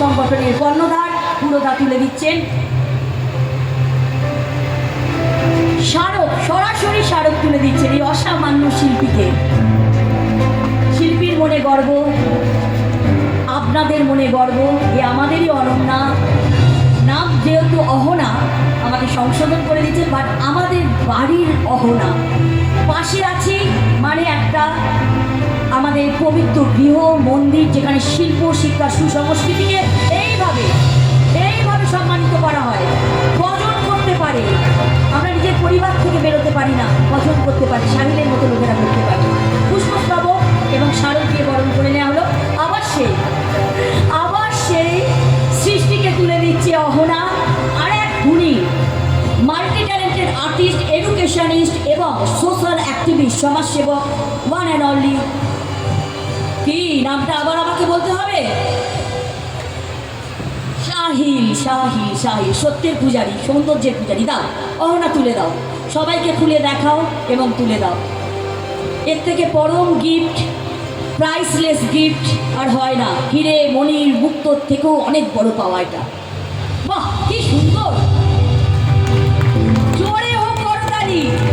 সংগঠনের কর্ণধার পুরোটা তুলে দিচ্ছেন। স্মারক সরাসরি স্মারক তুলে দিচ্ছেন এই অসামান্য শিল্পীকে। শিল্পীর মনে গর্ব, আপনাদের মনে গর্ব, এ আমাদেরই অনন্যা। নাম যেহেতু অহনা, আমাকে সংশোধন করে দিচ্ছে বাট আমাদের বাড়ির অহনা। পাশে আমাদের পবিত্র গৃহ, মন্দির, যেখানে শিল্প, শিক্ষা, সুসংস্কৃতিকে এইভাবে এইভাবে সম্মানিত করা হয়। বজন করতে পারে। আমরা নিজের পরিবার থেকে বেরোতে পারি না। বজন করতে পারি, সাহিলের মতো লোকেরা করতে পারি। পুষ্পস্তবক এবং স্মারক দিয়ে বরণ করে নেওয়া হলো। আবার সেই আবার সেই সৃষ্টিকে তুলে দিচ্ছে অহনা। আর এক গুণী মাল্টি ট্যালেন্টেড আর্টিস্ট এডুকেশনিস্ট এবং সোশ্যাল অ্যাক্টিভিস্ট সমাজসেবক ওয়ান অ্যান্ড অনলি হবে? শাহিল শাহিল শাহিল সত্যের পূজারী, সৌন্দর্যের পূজারী, দাও, অহনা তুলে দাও, সবাইকে খুলে দেখাও এবং তুলে দাও। এর থেকে পরম গিফট প্রাইসলেস গিফট আর হয় না। হিরে মনির মুক্তর থেকেও অনেক বড় পাওয়া এটা।